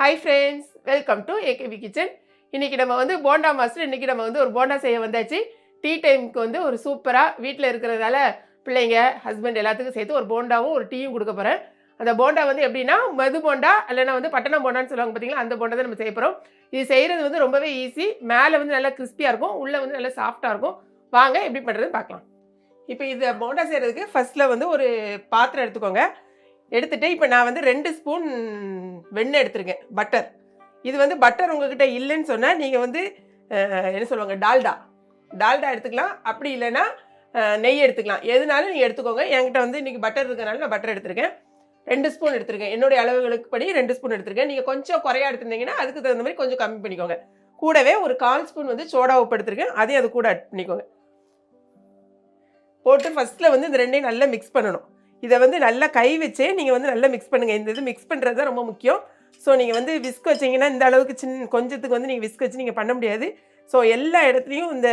Hi friends welcome to AKP kitchen இன்றைக்கி நம்ம வந்து போண்டா மாஸ்டர் இன்றைக்கி நம்ம வந்து ஒரு போண்டா செய்ய வந்தாச்சு. டீ டைமுக்கு வந்து ஒரு சூப்பராக வீட்டில் இருக்கிறதால பிள்ளைங்க ஹஸ்பண்ட் எல்லாத்துக்கும் சேர்த்து ஒரு போண்டாவும் ஒரு டீயும் கொடுக்க போகிறேன் அந்த போண்டா வந்து எப்படின்னா மது போண்டா இல்லைன்னா வந்து பட்டணம் போண்டான்னு சொல்லுவாங்க பார்த்தீங்களா அந்த போண்டா தான் நம்ம செய்ய போகிறோம் இது செய்கிறது வந்து ரொம்பவே ஈஸி மேலே வந்து நல்லா கிறிஸ்பியாக இருக்கும் உள்ளே வந்து நல்லா சாஃப்டாக இருக்கும். வாங்க எப்படி பண்ணுறதுன்னு பார்க்கலாம். இப்போ இது போண்டா செய்கிறதுக்கு ஃபஸ்ட்டில் வந்து ஒரு பாத்திரம் எடுத்துக்கோங்க. எடுத்துட்டு இப்போ நான் வந்து ரெண்டு ஸ்பூன் வெண்ணெய் எடுத்திருக்கேன். பட்டர். இது வந்து பட்டர் உங்ககிட்ட இல்லைன்னு சொன்னால் நீங்கள் வந்து என்ன சொல்லுவாங்க டால்டா. டால்டா எடுத்துக்கலாம். அப்படி இல்லைன்னா நெய் எடுத்துக்கலாம். எதுனாலும் நீங்கள் எடுத்துக்கோங்க. என்கிட்ட வந்து இன்றைக்கி பட்டர் இருக்கிறனால நான் பட்டர் எடுத்திருக்கேன். ரெண்டு ஸ்பூன் எடுத்திருக்கேன். என்னுடைய அளவுகளுக்கு படி ரெண்டு ஸ்பூன் எடுத்திருக்கேன். நீங்கள் கொஞ்சம் குறையா எடுத்திருந்தீங்கன்னா அதுக்கு தகுந்த மாதிரி கொஞ்சம் கம்மி பண்ணிக்கோங்க. கூடவே ஒரு கால் ஸ்பூன் வந்து சோடா உப்பு எடுத்திருக்கேன். அதையும் அது கூட ஆட் பண்ணிக்கோங்க. போட்டு ஃபஸ்ட்டில் வந்து இந்த ரெண்டையும் நல்லா மிக்ஸ் பண்ணணும். இதை வந்து நல்லா கை வச்சே நீங்கள் வந்து நல்லா மிக்ஸ் பண்ணுங்கள் இந்த இது மிக்ஸ் பண்ணுறது தான் ரொம்ப முக்கியம். ஸோ நீங்கள் வந்து விஸ்க் வச்சிங்கன்னா இந்த அளவுக்கு சின்ன கொஞ்சத்துக்கு வந்து நீங்கள் விஸ்க் வச்சு நீங்கள் பண்ண முடியாது. ஸோ எல்லா இடத்துலையும் இந்த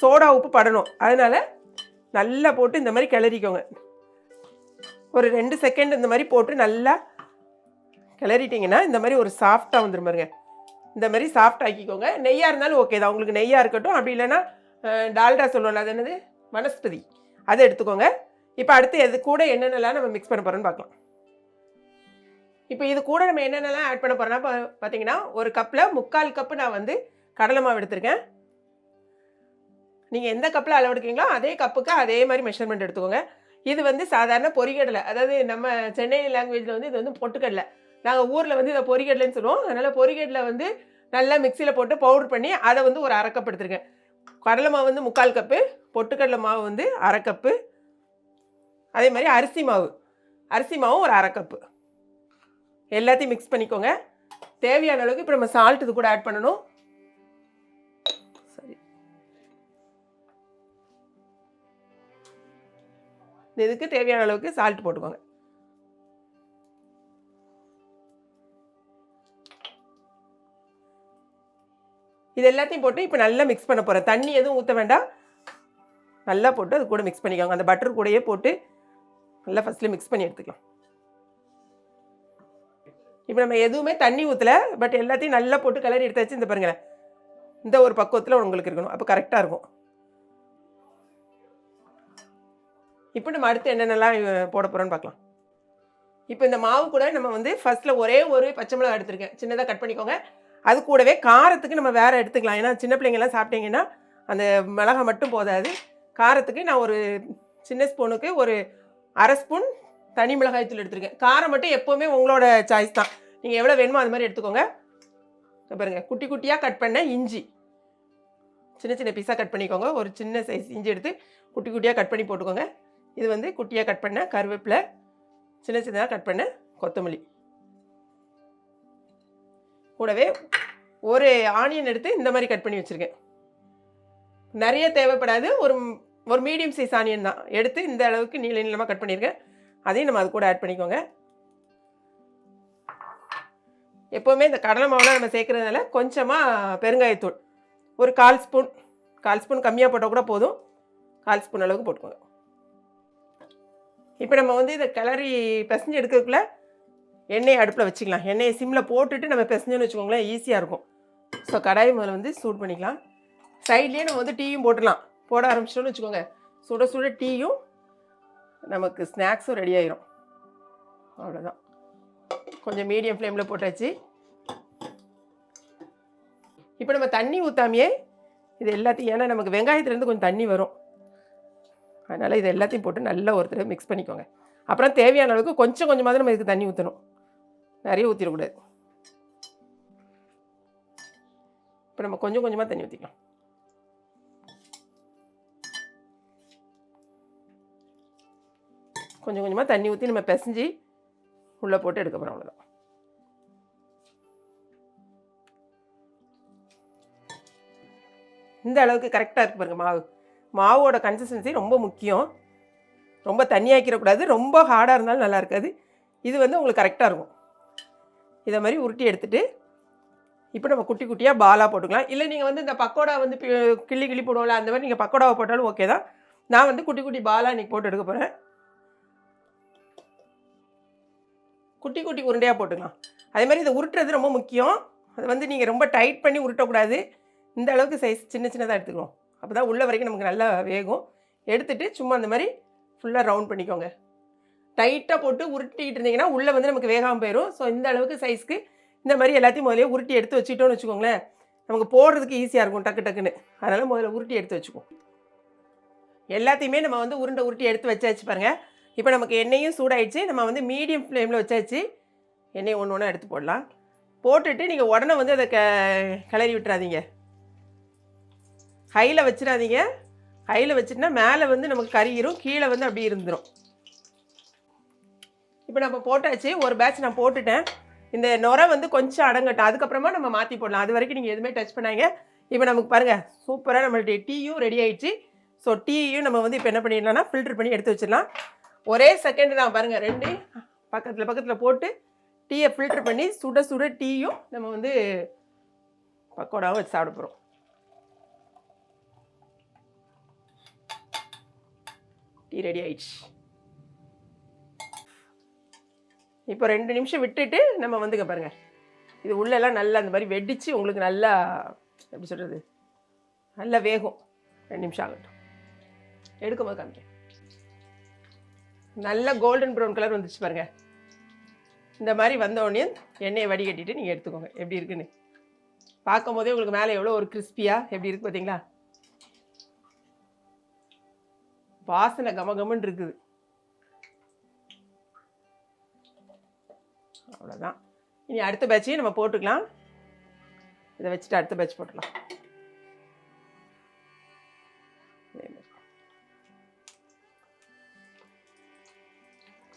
சோடா உப்பு படணும். அதனால் நல்லா போட்டு இந்த மாதிரி கிளறிக்கோங்க. ஒரு ரெண்டு செகண்ட் இந்த மாதிரி போட்டு நல்லா கிளறிட்டிங்கன்னா இந்த மாதிரி ஒரு சாஃப்டாக வந்துடும் பாருங்க. இந்த மாதிரி சாஃப்ட் ஆக்கிக்கோங்க. நெய்யாக இருந்தாலும் ஓகே தான். உங்களுக்கு நெய்யாக இருக்கட்டும். அப்படி இல்லைன்னா டால்டா சொல்லுவோம்ல அது என்னது? வனஸ்பதி. அதை எடுத்துக்கோங்க. இப்போ அடுத்து எது கூட என்னென்னலாம் நம்ம மிக்ஸ் பண்ண போகிறோம்னு பார்க்கலாம். இப்போ இது கூட நம்ம என்னென்னலாம் ஆட் பண்ண போகிறோம்னா பா- பார்த்தீங்கன்னா ஒரு கப்பில் முக்கால் கப்பு நான் வந்து கடலை மாவு எடுத்திருக்கேன். நீங்கள் எந்த கப்பில் அளவு எடுக்கிறீங்களோ அதே கப்புக்கு அதே மாதிரி மெஷர்மெண்ட் எடுத்துக்கோங்க. இது வந்து சாதாரண பொறிகடலை. அதாவது நம்ம சென்னை லாங்குவேஜில் வந்து இது வந்து பொட்டுக்கடலை. நாங்கள் ஊரில் வந்து இதை பொறிகடலைன்னு சொல்லுவோம். அதனால் பொறிகடலை வந்து நல்லா மிக்சியில் போட்டு பவுடர் பண்ணி அதை வந்து ஒரு அரை கப் கடலை மாவு வந்து முக்கால் கப்பு பொட்டுக்கடலை மாவு வந்து அரை கப்பு அதே மாதிரி அரிசி மாவு. அரிசி மாவும் ஒரு அரை கப்பு எல்லாத்தையும் மிக்ஸ் பண்ணிக்கோங்க. தேவையான அளவுக்கு இப்போ நம்ம சால்ட் இது கூட ஆட் பண்ணணும். சரி. இதுக்கு தேவையான அளவுக்கு சால்ட் போட்டுக்கோங்க. இது எல்லாத்தையும் போட்டு இப்போ நல்லா மிக்ஸ் பண்ண போகிறேன் தண்ணி எதுவும் ஊற்ற வேண்டாம். நல்லா போட்டு அது கூட மிக்ஸ் பண்ணிக்கோங்க. அந்த பட்டர் கூடயே போட்டு நல்லா ஃபஸ்ட்டில் மிக்ஸ் பண்ணி எடுத்துக்கலாம். இப்போ நம்ம எதுவுமே தண்ணி ஊற்றல பட் எல்லாத்தையும் நல்லா போட்டு கிளறி எடுத்தாச்சு இந்த பாருங்களேன். இந்த ஒரு பக்குவத்தில் உங்களுக்கு இருக்கணும். அப்போ கரெக்டாக இருக்கும். இப்போ நம்ம அடுத்து என்னென்னலாம் போட போகிறோன்னு பார்க்கலாம். இப்போ இந்த மாவு கூட நம்ம வந்து ஃபஸ்ட்டில் ஒரே ஒரு பச்சை மிளகா எடுத்துருக்கேன். சின்னதாக கட் பண்ணிக்கோங்க. அது கூடவே காரத்துக்கு நம்ம வேறு எடுத்துக்கலாம். ஏன்னா சின்ன பிள்ளைங்கள்லாம் சாப்பிட்டீங்கன்னா அந்த மிளகா மட்டும் போதாது. காரத்துக்கு நான் ஒரு சின்ன ஸ்பூனுக்கு ஒரு அரை ஸ்பூன் தனி மிளகாய் தூள் எடுத்துருக்கேன். காரம் மட்டும் எப்போவுமே உங்களோட சாய்ஸ் தான். நீங்கள் எவ்வளோ வேணுமோ அது மாதிரி எடுத்துக்கோங்க. பாருங்கள் பாருங்க குட்டி குட்டியாக கட் பண்ண இஞ்சி. சின்ன சின்ன பீஸாக கட் பண்ணிக்கோங்க. ஒரு சின்ன சைஸ் இஞ்சி எடுத்து குட்டி குட்டியாக கட் பண்ணி போட்டுக்கோங்க. இது வந்து குட்டியாக கட் பண்ண கருவேப்பிலை சின்ன சின்னதாக கட் பண்ண கொத்தமல்லி. கூடவே ஒரு ஆனியன் எடுத்து இந்த மாதிரி கட் பண்ணி வச்சுருக்கேன். நிறைய தேவைப்படாது. ஒரு ஒரு மீடியம் சைஸ் ஆனியன் தான். எடுத்து இந்த அளவுக்கு நீள நீளமாக கட் பண்ணியிருக்கேன் அதையும் நம்ம அது கூட ஆட் பண்ணிக்கோங்க. எப்போவுமே இந்த கடலை மாவுலாம் நம்ம சேர்க்குறதுனால கொஞ்சமாக பெருங்காயத்தூள். ஒரு கால் ஸ்பூன் கால் ஸ்பூன் கம்மியாக போட்டால் கூட போதும். கால் ஸ்பூன் அளவுக்கு போட்டுக்கோங்க. இப்போ நம்ம வந்து இதை கிளறி பிசைஞ்சு எடுக்கிறதுக்குள்ள எண்ணெயை அடுப்பில் வச்சுக்கலாம். எண்ணெயை சிம்மில் போட்டுட்டு நம்ம பிசைஞ்சோன்னு வச்சுக்கோங்களேன் ஈஸியாக இருக்கும். ஸோ கடாய் முதல்ல வந்து சூட் பண்ணிக்கலாம். சைட்லேயே நம்ம வந்து டீயும் போட்டுடலாம். போட ஆரம்பிச்சிட்டோம்னு வச்சுக்கோங்க. சுட சுட டீயும் நமக்கு ஸ்நாக்ஸும் ரெடி ஆயிரும். அவ்வளோதான் கொஞ்சம் மீடியம் ஃப்ளேமில் போட்டாச்சு. இப்போ நம்ம தண்ணி ஊற்றாமையே இது எல்லாத்தையும் ஏன்னா நமக்கு வெங்காயத்துலேருந்து கொஞ்சம் தண்ணி வரும். அதனால் இது எல்லாத்தையும் போட்டு நல்லா ஒருத்தர் மிக்ஸ் பண்ணிக்கோங்க. அப்புறம் தேவையான அளவுக்கு கொஞ்சம் கொஞ்சமாக நம்ம இதுக்கு தண்ணி ஊற்றணும் நிறைய ஊற்றிடக்கூடாது இப்போ நம்ம கொஞ்சம் கொஞ்சமாக தண்ணி ஊற்றிக்கலாம் கொஞ்சம் கொஞ்சமாக தண்ணி ஊற்றி நம்ம பிசைஞ்சு உள்ளே போட்டு எடுக்க போகிறோம் அவ்வளோதான் இந்த அளவுக்கு கரெக்டாக இருக்கு பாருங்கள் மாவு. மாவோட கன்சிஸ்டன்சி ரொம்ப முக்கியம். ரொம்ப தண்ணியாக்கிடக்கூடாது ரொம்ப ஹார்டாக இருந்தாலும் நல்லா இருக்காது. இது வந்து உங்களுக்கு கரெக்டாக இருக்கும். இதை மாதிரி உருட்டி எடுத்துகிட்டு இப்போ நம்ம குட்டி குட்டியாக பாலாக போட்டுக்கலாம். இல்லை நீங்கள் வந்து இந்த பக்கோடா வந்து பி- கிள்ளி கிள்ளி போடுவோம்ல அந்த மாதிரி நீங்கள் பக்கோடாவை போட்டாலும் ஓகே தான். நான் வந்து குட்டி குட்டி பாலாக இன்றைக்கி போட்டு எடுக்க போகிறேன் குட்டி குட்டி உருண்டையாக போட்டுக்கலாம். அதே மாதிரி இதை உருட்டுறது ரொம்ப முக்கியம். அது வந்து நீங்கள் ரொம்ப டைட் பண்ணி உருட்டக்கூடாது. இந்த அளவுக்கு சைஸ் சின்ன சின்னதாக எடுத்துக்கணும் அப்போ தான் உள்ள வரைக்கும் நமக்கு நல்லா வேகும். எடுத்துட்டு சும்மா அந்த மாதிரி ஃபுல்லாக ரவுண்ட் பண்ணிக்கோங்க. டைட்டாக போட்டு உருட்டிக்கிட்டு இருந்தீங்கன்னா உள்ளே வந்து நமக்கு வேகாமல் போயிடும் ஸோ இந்த அளவுக்கு சைஸ்க்கு இந்த மாதிரி எல்லாத்தையும் முதல்ல உருட்டி எடுத்து வச்சுட்டோம்னு வச்சுக்கோங்களேன். நமக்கு போடுறதுக்கு ஈஸியாக இருக்கும் டக்கு டக்குன்னு. அதனால் முதல்ல உருட்டி எடுத்து வச்சுக்குவோம். எல்லாத்தையுமே நம்ம வந்து உருண்டை உருட்டி எடுத்து வச்சாச்சு பாருங்கள் இப்போ நமக்கு எண்ணெயும் சூடாயிடுச்சு. நம்ம வந்து மீடியம் ஃப்ளேமில் வச்சாச்சு. எண்ணெய் ஒன்று ஒன்றா எடுத்து போடலாம். போட்டுட்டு நீங்கள் உடனே வந்து அதை க கிளறி விட்டுறாதீங்க. ஹையில் வச்சிடாதீங்க. ஹையில் வச்சுட்டுனா மேலே வந்து நமக்கு கறியிரும் கீழே வந்து அப்படி இருந்துடும் இப்போ நம்ம போட்டாச்சு. ஒரு பேட்ச் நான் போட்டுட்டேன். இந்த நுரை வந்து கொஞ்சம் அடங்கட்டும். அதுக்கப்புறமா நம்ம மாற்றி போடலாம். அது வரைக்கும் நீங்கள் எதுவுமே டச் பண்ணாங்க இப்போ நமக்கு பாருங்கள் சூப்பராக நம்மளுடைய டீயும் ரெடி ஆயிடுச்சு. ஸோ டீயும் நம்ம வந்து இப்போ என்ன பண்ணிடலாம்னா ஃபில்டர் பண்ணி எடுத்து வச்சிடலாம். ஒரே செகண்ட் தான் பாருங்கள் ரெண்டு பக்கத்தில் பக்கத்தில் போட்டு டீயை ஃபில்டர் பண்ணி சுட சுட டீயும் நம்ம வந்து பக்கோடாவும் வச்சு சாப்பிட போகிறோம் டீ ரெடி ஆயிடுச்சு. இப்போ ரெண்டு நிமிஷம் விட்டுட்டு நம்ம வந்துங்க பாருங்க. இது உள்ளெல்லாம் நல்லா அந்த மாதிரி வெடிச்சு உங்களுக்கு நல்லா எப்படி சொல்கிறது நல்லா வேகும். ரெண்டு நிமிஷம் ஆகட்டும். எடுக்கும்போது காமிக்கிறேன். நல்ல கோல்டன் ப்ரௌன் கலர் வந்துச்சு பாருங்க. இந்த மாதிரி வந்த உடனே எண்ணெயை வடிகட்டிட்டு நீங்கள் எடுத்துக்கோங்க. எப்படி இருக்குன்னு. பார்க்கும் போதே உங்களுக்கு மேலே எவ்வளோ ஒரு கிறிஸ்பியாக எப்படி இருக்கு பார்த்தீங்களா? வாசனை கமகமன் இருக்குது. அவ்வளோதான் இனி அடுத்த பேட்சையும் நம்ம போட்டுக்கலாம். இதை வச்சுட்டு அடுத்த பேட்ச் போட்டுடலாம்.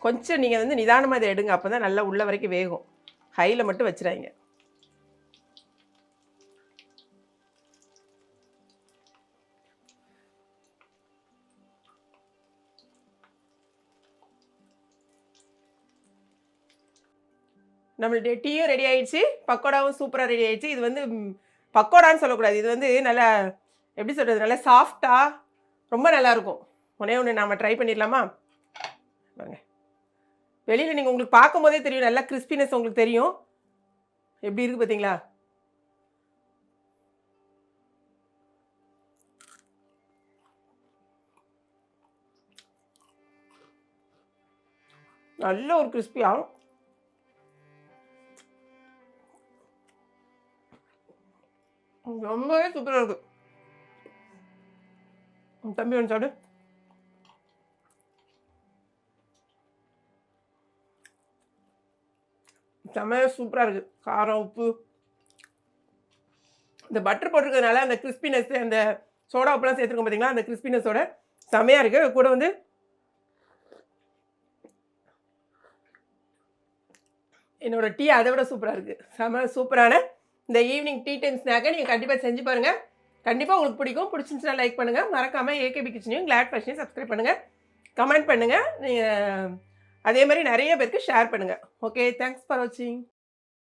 கொஞ்சம் நீங்கள் வந்து நிதானமாக இதை எடுங்க. அப்போ தான் நல்லா உள்ள வரைக்கும் வேகும். ஹையில் மட்டும் வச்சுறாங்க நம்மளுடைய டீயும் ரெடி ஆயிடுச்சு. பக்கோடாவும் சூப்பராக ரெடி ஆயிடுச்சு. இது வந்து பக்கோடான்னு சொல்லக்கூடாது. இது வந்து நல்லா எப்படி சொல்கிறது நல்லா சாஃப்டாக ரொம்ப நல்லா இருக்கும். ஒன்றே ஒன்று நாம் ட்ரை பண்ணிடலாமா? பாருங்க வெளியில் நீங்கள் உங்களுக்கு பார்க்கும்போதே தெரியும். நல்லா கிறிஸ்பினஸ் உங்களுக்கு தெரியும். எப்படி இருக்குது பார்த்தீங்களா? நல்ல ஒரு கிறிஸ்பியாகும் ரொம்பவே சூப்பராக இருக்குது தம்பி ஒன்று சாப்பிடு. செம்மையாக சூப்பராக இருக்குது காரம் உப்பு. இந்த பட்டர் போட்டிருக்கிறதுனால அந்த கிறிஸ்பினஸ் அந்த சோடா உப்புலாம் சேர்த்துருக்கோம் பார்த்தீங்களா அந்த கிறிஸ்பினஸோட செம்மையாக இருக்குது கூட வந்து என்னோட டீ அதை விட சூப்பராக இருக்குது செம சூப்பரான இந்த ஈவினிங் டீ டைம் ஸ்நாக்கை நீங்கள் கண்டிப்பாக செஞ்சு பாருங்கள் கண்டிப்பாக உங்களுக்கு பிடிக்கும். பிடிச்சிருந்துச்சுன்னா லைக் பண்ணுங்கள் மறக்காமல் ஏகேபி கிச்சனையும் கிளாட் ஃபேஷனையும் சப்ஸ்கிரைப் பண்ணுங்கள் கமெண்ட் பண்ணுங்கள் நீங்கள் அதே மாதிரி நிறைய பேருக்கு ஷேர் பண்ணுங்கள் ஓகே தேங்க்ஸ் ஃபார் வாட்சிங்